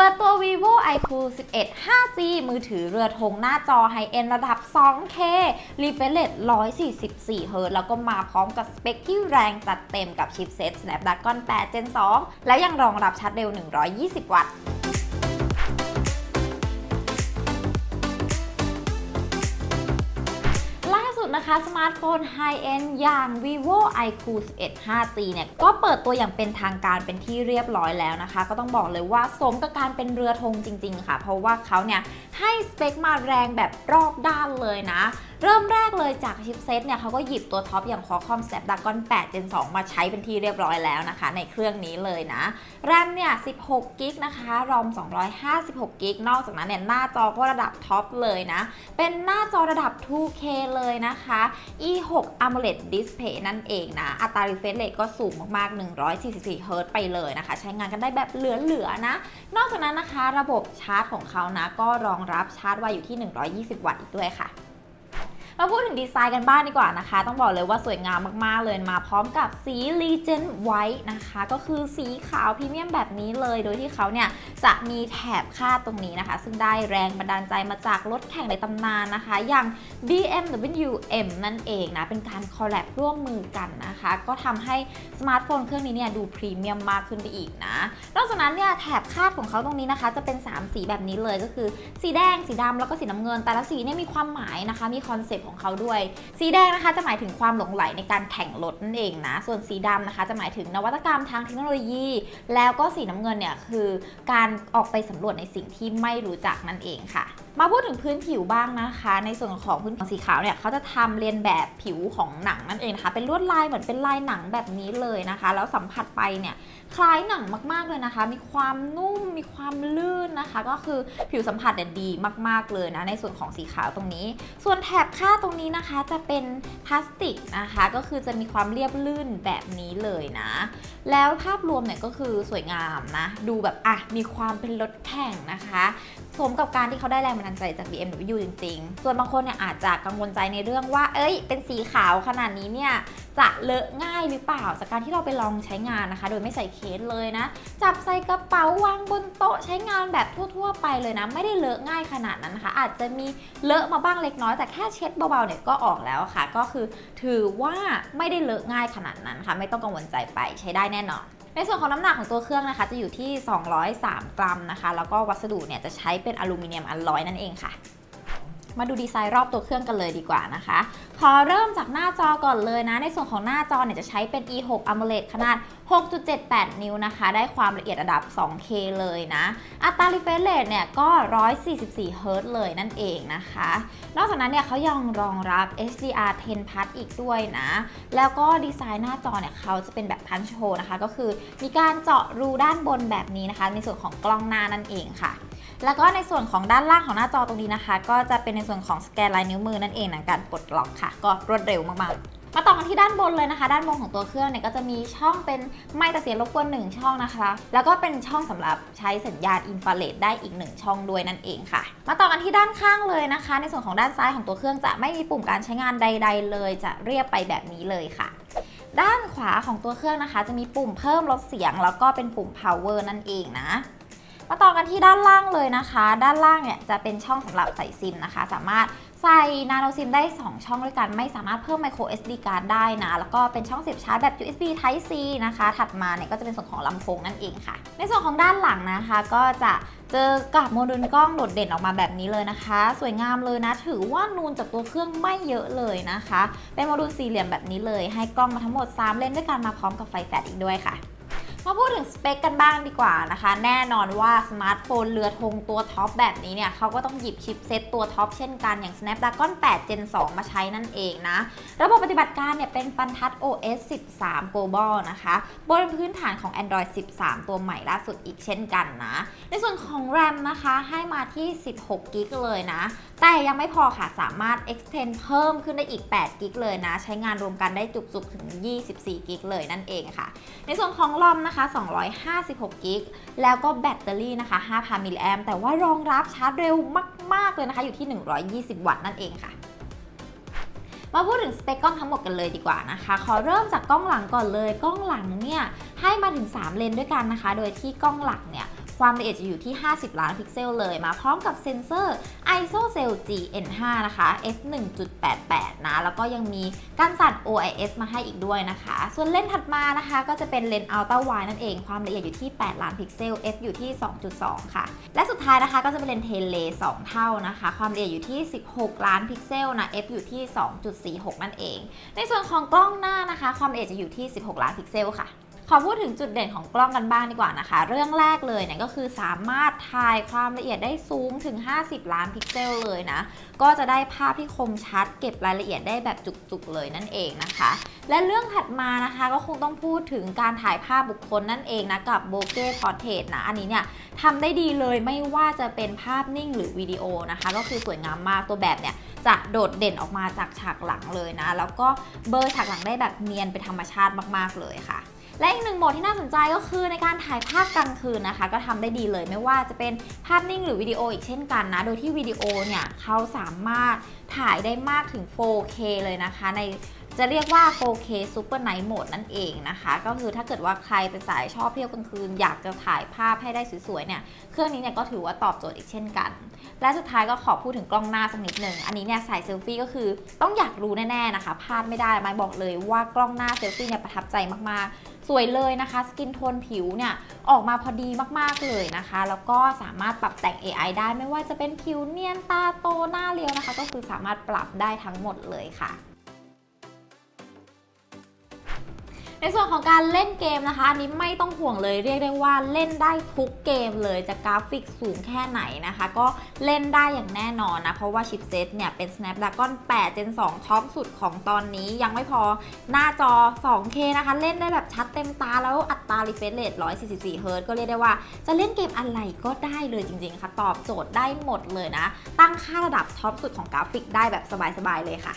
เปิดตัว vivo iQ 11 5G มือถือเรือธงหน้าจอไฮเอ็นระดับ 2K refresh rate 144 Hz แล้วก็มาพร้อมกับสเปคที่แรงจัดเต็มกับชิปเซ็ต Snapdragon 8 Gen 2 และยังรองรับชาร์จเร็ว 120 วัตต์ นะคะ สมาร์ทโฟนไฮเอ็นอย่าง vivo iQ 11 5G เนี่ยก็เปิดตัวอย่างเป็นทางการเป็นที่เรียบร้อยแล้วนะคะ ก็ต้องบอกเลยว่าสมกับการเป็นเรือธงจริง ๆ ค่ะ เพราะว่าเขาเนี่ยให้สเปคมาแรงแบบรอบด้านเลยนะ เริ่มแรกเลยจากชิปเซตเนี่ยเขาก็หยิบตัวท็อปอย่าง Qualcomm Snapdragon 8 Gen 2 มาใช้เป็นที่เรียบร้อยแล้วนะคะ ในเครื่องนี้เลยนะ แรมเนี่ย 16กิกนะคะ รอม 256กิกนอกจากนั้นเนี่ยหน้าจอก็ระดับท็อปเลยนะ เป็นหน้าจอระดับ 2K เลยนะคะ E6 AMOLED Display นั่นเองนะ อัตรา refresh rate ก็สูงมากๆ 144 Hz ไปเลยนะคะ ใช้งานกันได้แบบเหลือๆนะ นอกจากนั้นนะคะ ระบบชาร์จของเขานะ ก็รองรับชาร์จไวอยู่ที่ 120 วัตต์อีกด้วยค่ะ มาพูดถึงดีไซน์กันบ้างดีกว่านะคะ ต้องบอกเลยว่าสวยงามมากๆเลยมาพร้อมกับสี Legend White นะคะ ก็คือสีขาวพรีเมียมแบบนี้เลย โดยที่เขาเนี่ยจะมีแถบคาดตรงนี้นะคะ ซึ่งได้แรงบันดาลใจมาจากรถแข่งในตำนานนะคะ อย่าง BMW M นั่นเองนะ เป็นการคอลแลบร่วมมือกันนะคะ ก็ทำให้สมาร์ทโฟนเครื่องนี้เนี่ยดูพรีเมียมมากขึ้นไปอีกนะ นอกจากนั้นเนี่ยแถบคาดของเขาตรงนี้นะคะ จะเป็น 3 สีแบบนี้เลยก็คือ สีแดง สีดำแล้วก็สีน้ำเงิน แต่ละสีเนี่ยมีความหมายนะคะ มีคอนเซปต์ของเขาด้วย สีแดงนะคะจะหมายถึงความหลงใหลในการแข่งรถนั่นเองนะ ส่วนสีดำนะคะจะหมายถึงนวัตกรรมทางเทคโนโลยี แล้วก็สีน้ำเงินเนี่ยคือการออกไปสำรวจในสิ่งที่ไม่รู้จักนั่นเองค่ะ มาพูดถึงพื้นผิวบ้างนะคะ ในส่วนของพื้นผิวสีขาวเนี่ยเขาจะทำเรียนแบบผิวของหนังนั่นเองนะคะ เป็นลวดลายเหมือนเป็นลายหนังแบบนี้เลยนะคะ แล้วสัมผัสไปเนี่ยคล้ายหนังมากๆเลยนะคะ มีความนุ่ม มีความลื่นนะคะ ก็คือผิวสัมผัสเนี่ยดีมาก ๆเลยนะในส่วนของสีขาวตรงนี้ ส่วนแถบค่าดตรงนี้นะคะจะเป็นพลาสติกนะคะ ก็คือจะมีความเรียบลื่นแบบนี้เลยนะ แล้วภาพรวมเนี่ยก็คือสวยงามนะ ดูแบบอะมีความเป็นรถแข่งนะคะ สมกับการที่เขาได้แรงบันาลใจจาก BMW จริงๆ ส่วนบางคนเนี่ยอาจจะกังวลใจในเรื่องว่า เอ้ย เป็นสีขาวขนาดนี้เนี่ยจะเลอะง่ายหรือเปล่า จากการที่เราไปลองใช้งานนะคะ โดยไม่ใส่เคสเลยนะ จับใส่กระเป๋าวางบนโต๊ะใช้งานแบบทั่ว ๆ ไปเลยนะ ไม่ได้เลอะง่ายขนาดนั้นนะคะ อาจจะมีเลอะมาบ้างเล็กน้อย แต่แค่เช็ดเบาๆเนี่ยก็ออกแล้วค่ะ ก็คือถือว่าไม่ได้เลอะง่ายขนาดนั้นค่ะ ไม่ต้องกังวลใจไปใช้ได้แน่นอน ในส่วนของน้ำหนักของตัวเครื่องนะคะ จะอยู่ที่ 203 กรัมนะคะ แล้วก็วัสดุเนี่ยจะใช้เป็นอลูมิเนียมอลลอยนั่นเองค่ะ มาดูดีไซน์รอบตัวเครื่องกันเลยดีกว่านะคะ ขอเริ่มจากหน้าจอก่อนเลยนะ ในส่วนของหน้าจอเนี่ยจะใช้เป็น E6 AMOLED ขนาด 6.78 นิ้วนะคะ ได้ความละเอียดระดับ 2K เลยนะ อัตรา refresh rate เนี่ยก็ 144 Hz เลยนั่นเองนะคะ นอกจากนั้นเนี่ยเขายังรองรับ HDR 10 Plus อีกด้วยนะ แล้วก็ดีไซน์หน้าจอเนี่ยเขาจะเป็นแบบพันช์โฮนะคะ ก็คือมีการเจาะรูด้านบนแบบนี้นะคะ ในส่วนของกล้องหน้านั่นเองค่ะ แล้วก็ในส่วนของด้านล่างของหน้าจอตรงนี้นะคะ ก็จะเป็นในส่วนของสแกนลายนิ้วมือนั่นเองนะการปลดล็อกค่ะ ก็รวดเร็วมากๆมาต่อกันที่ด้านบนเลยนะคะ ด้านบนของตัวเครื่องเนี่ยก็จะมีช่องเป็นไม่ตัดเสียงรบกวนหนึ่งช่องนะคะ แล้วก็เป็นช่องสำหรับใช้สัญญาณอินฟราเรดได้อีกหนึ่งช่องด้วยนั่นเองค่ะ มาต่อกันที่ด้านข้างเลยนะคะ ในส่วนของด้านซ้ายของตัวเครื่องจะไม่มีปุ่มการใช้งานใด ๆ เลย จะเรียบไปแบบนี้เลยค่ะด้านขวาของตัวเครื่องนะคะ จะมีปุ่มเพิ่มลดเสียง แล้วก็เป็นปุ่ม power นั่นเองนะ มาต่อกันที่ด้านล่างเลยนะคะ ด้านล่างเนี่ยจะเป็นช่องสำหรับใส่ซิมนะคะ สามารถใส่นาโนซิมได้ 2 ช่องด้วยกันไม่สามารถเพิ่ม micro SD card ได้นะ แล้วก็เป็นช่องเสียบชาร์จแบบ USB Type C นะคะ ถัดมาเนี่ยก็จะเป็นส่วนของลำโพงนั่นเองค่ะ ในส่วนของด้านหลังนะคะ ก็จะเจอกับโมดูลกล้องโดดเด่นออกมาแบบนี้เลยนะคะ สวยงามเลยนะ ถือว่านูนจากตัวเครื่องไม่เยอะเลยนะคะ เป็นโมดูลสี่เหลี่ยมแบบนี้เลย ให้กล้องมาทั้งหมด 3 เลนส์ด้วยกันมาพร้อมกับไฟแฟลชอีกด้วยค่ะ มาพูดถึงสเปคกันบ้างดีกว่านะคะ แน่นอนว่าสมาร์ทโฟนเรือธงตัวท็อปแบบนี้เนี่ยเขาก็ต้องหยิบชิปเซตตัวท็อปเช่นกันอย่าง Snapdragon 8 Gen 2 มาใช้นั่นเองนะ ระบบปฏิบัติการเนี่ยเป็นฟันทัด OS 13 Global นะคะ บนพื้นฐานของ Android 13 ตัวใหม่ล่าสุดอีกเช่นกันนะ ในส่วนของ RAM นะคะให้มาที่ 16กิกเลยนะ แต่ยังไม่พอค่ะสามารถ extend เพิ่มขึ้นได้อีก8กิกเลยนะ ใช้งานรวมกันได้จุกๆถึง 24กิกเลยนั่นเองค่ะ ในส่วนของลอมนะคะ256กิกแล้วก็แบตเตอรี่นะคะ 5,000 มิลลิแอมแต่ว่ารองรับชาร์จเร็วมาก ๆ เลยนะคะ อยู่ที่ 120 วัตต์นั่นเองค่ะมาพูดถึงสเปคกล้องทั้งหมดกันเลยดีกว่านะคะ ขอเริ่มจากกล้องหลังก่อนเลย กล้องหลังเนี่ยให้มาถึง 3 เลนส์ด้วยกันนะคะ โดยที่กล้องหลังเนี่ย ความละเอียดจะอยู่ที่ 50 ล้านพิกเซลเลยมาพร้อมกับเซ็นเซอร์ ISOCELL GN5 นะคะ f 1.88 นะ แล้วก็ยังมีการสั่น OIS มาให้อีกด้วยนะคะ ส่วนเลนส์ถัดมานะคะ ก็จะเป็นเลนส์ Ultra Wide นั่นเอง ความละเอียดอยู่ที่ 8 ล้านพิกเซล f อยู่ที่ 2.2 ค่ะ และสุดท้ายนะคะก็จะเป็นเลนส์เทเล 2 เท่านะคะ ความละเอียดอยู่ที่ 16 ล้านพิกเซลนะ f อยู่ที่ 2.46 นั่นเอง ในส่วนของกล้องหน้านะคะ ความละเอียดจะอยู่ที่ 16 ล้านพิกเซลค่ะ ขอพูดถึงจุดเด่นของกล้องกันบ้างดีกว่านะคะ เรื่องแรกเลยเนี่ยก็คือสามารถถ่ายความละเอียดได้สูงถึง 50 ล้านพิกเซลเลยนะ ก็จะได้ภาพที่คมชัด เก็บรายละเอียดได้แบบจุกๆเลยนั่นเองนะคะ และเรื่องถัดมานะคะก็คงต้องพูดถึงการถ่ายภาพบุคคลนั่นเองนะกับโบเก้พอร์เทรตนะอันนี้เนี่ยทำได้ดีเลยไม่ว่าจะเป็นภาพนิ่งหรือวิดีโอนะคะ ก็คือสวยงามมากตัวแบบเนี่ยจะโดดเด่นออกมาจากฉากหลังเลยนะ แล้วก็เบลอร์ฉากหลังได้แบบเนียนเป็นธรรมชาติมากๆเลยค่ะ และอีกหนึ่งโหมดที่น่าสนใจก็คือในการถ่ายภาพกลางคืนนะคะ ก็ทำได้ดีเลยไม่ว่าจะเป็นภาพนิ่งหรือวิดีโออีกเช่นกันนะ โดยที่วิดีโอเนี่ยเขาสามารถถ่ายได้มากถึง 4K เลยนะคะ ในจะเรียกว่า 4K Super Night Mode นั่นเองนะคะ ก็คือถ้าเกิดว่าใครเป็นสายชอบเที่ยวกลางคืน อยากจะถ่ายภาพให้ได้สวยๆเนี่ย เครื่องนี้เนี่ยก็ถือว่าตอบโจทย์อีกเช่นกัน และสุดท้ายก็ขอพูดถึงกล้องหน้าสักนิดหนึ่ง อันนี้เนี่ยสายเซลฟี่ก็คือต้องอยากรู้แน่ๆนะคะ พลาดไม่ได้ ไม่บอกเลยว่ากล้องหน้าเซลฟี่เนี่ยประทับใจมากๆ สวยเลยนะคะสกินโทนผิวเนี่ยออกมาพอดีมากๆเลยนะคะ แล้วก็สามารถปรับแต่ง AI ได้ไม่ว่าจะเป็นผิวเนียนตาโตหน้าเรียวนะคะ ก็คือสามารถปรับได้ทั้งหมดเลยค่ะ ในส่วนของการเล่นเกมนะคะ อันนี้ไม่ต้องห่วงเลยเรียกได้ว่าเล่นได้ทุกเกมเลยจะกราฟิกสูงแค่ไหนนะคะ ก็เล่นได้อย่างแน่นอนนะ เพราะว่าชิปเซตเนี่ย เป็น Snapdragon 8 Gen 2 ท็อปสุดของตอนนี้ยังไม่พอหน้าจอ 2K นะคะ เล่นได้แบบชัดเต็มตาแล้วอัตรา refresh rate 144 Hz ก็เรียกได้ว่าจะเล่นเกมอะไรก็ได้เลยจริง ๆ ค่ะ ตอบโจทย์ได้หมดเลยนะ ตั้งค่าระดับท็อปสุดของกราฟิกได้แบบสบายๆเลยค่ะ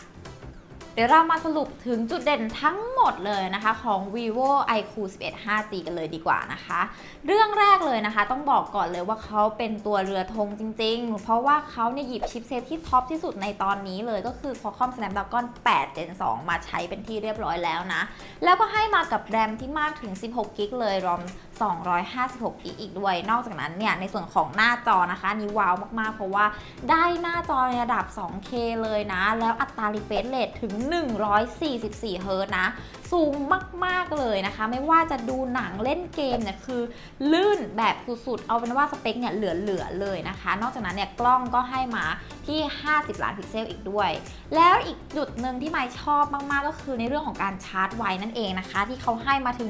เดี๋ยวเรามาสรุปถึงจุดเด่นทั้งหมดเลยนะคะของ vivo iQ 11 5G กันเลยดีกว่านะคะ เรื่องแรกเลยนะคะ ต้องบอกก่อนเลยว่าเขาเป็นตัวเรือธงจริงๆ เพราะว่าเขาเนี่ยหยิบชิปเซตที่ท็อปที่สุดในตอนนี้เลยก็คือ Qualcomm Snapdragon 8 Gen 2 มาใช้เป็นที่เรียบร้อยแล้วนะ แล้วก็ให้มากับแรมที่มากถึง 16กิกเลยรอม 256กิกอีกด้วย นอกจากนั้นเนี่ยในส่วนของหน้าจอนะคะนนี้ว้าวมากๆ เพราะว่าได้หน้าจอในระดับ 2K เลยนะ แล้วอัตรา refresh rate ถึง 144 เฮิรตนะ สูงมากๆเลยนะคะ ไม่ว่าจะดูหนังเล่นเกมเนี่ยคือ ลื่นแบบสุดๆ เอาเป็นว่าสเปคเนี่ยเหลือๆเลยนะคะ นอกจากนั้นเนี่ยกล้องก็ให้มาที่ 50 ล้านพิกเซลอีกด้วย แล้วอีกจุดหนึ่งที่ไม่ชอบมากๆ ก็คือในเรื่องของการชาร์จไวนั่นเองนะคะ ที่เขาให้มาถึง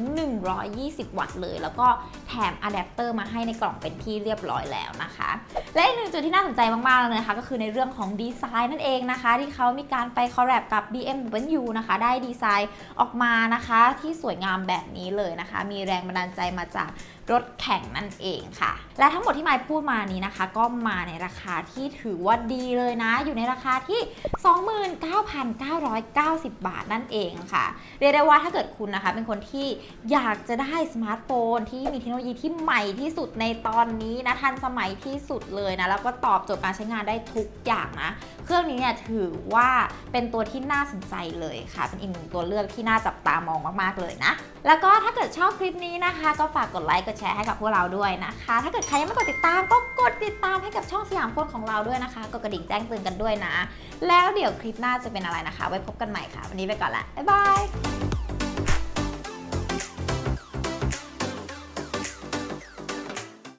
120 วัตต์เลยแล้วก็ก็แถมอะแดปเตอร์มาให้ในกล่องเป็นที่เรียบร้อยแล้วนะคะ และอีกหนึ่งจุดที่น่าสนใจมากๆเลยนะคะก็คือในเรื่องของดีไซน์นั่นเองนะคะ ที่เขามีการไปคอลแลบกับ BMW นะคะ ได้ดีไซน์ออกมานะคะที่สวยงามแบบนี้เลยนะคะ มีแรงบันดาลใจมาจากรถแข่งนั่นเองค่ะ และทั้งหมดที่ไมค์พูดมานี้นะคะ ก็มาในราคาที่ถือว่าดีเลยนะ อยู่ในราคาที่ 29,990 บาทนั่นเองค่ะ เรียกได้ว่าถ้าเกิดคุณนะคะ เป็นคนที่อยากจะได้สมาร์ทโฟนที่มีเทคโนโลยีที่ใหม่ที่สุดในตอนนี้นะทันสมัยที่สุดเลยนะแล้วก็ตอบโจทย์การใช้งานได้ทุกอย่างนะเครื่องนี้เนี่ยถือว่าเป็นตัวที่น่าสนใจเลยค่ะ เป็นอีกหนึ่งตัวเลือกที่น่าจับตามองมากๆเลยนะ แล้วก็ถ้าเกิดชอบคลิปนี้นะคะ ก็ฝากกดไลค์กดแชร์ให้กับพวกเราด้วยนะคะ ถ้าเกิดใครยังไม่กดติดตามก็กดติดตามให้กับช่องสยามโฟนของเราด้วยนะคะกดกระดิ่งแจ้งเตือนกันด้วยนะ แล้วเดี๋ยวคลิปหน้าจะเป็นอะไรนะคะ ไว้พบกันใหม่ค่ะ วันนี้ไปก่อนละบ๊ายบาย